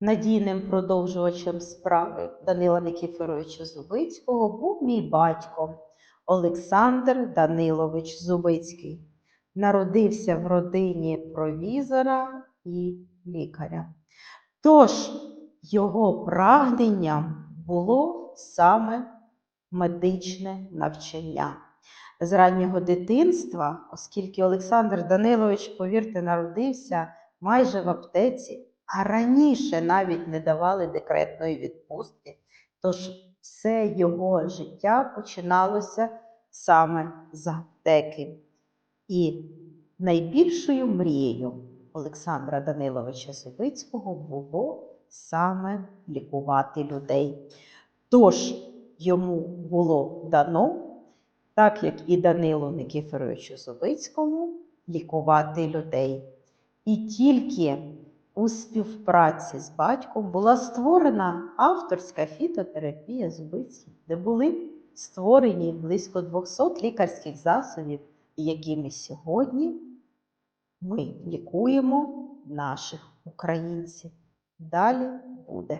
Надійним продовжувачем справи Данила Никифоровича Зубицького був мій батько Олександр Данилович Зубицький. Народився в родині провізора і лікаря. Тож його прагненням було саме медичне навчання. З раннього дитинства, оскільки Олександр Данилович, повірте, народився майже в аптеці, а раніше навіть не давали декретної відпустки, тож все його життя починалося саме з аптеки. І найбільшою мрією Олександра Даниловича Зубицького було саме лікувати людей. Тож йому було дано, так як і Данилу Никифоровичу Зубицькому, лікувати людей. І тільки у співпраці з батьком була створена авторська фітотерапія Зубицьких, де були створені близько 200 лікарських засобів, якими сьогодні ми лікуємо наших українців. Далі буде.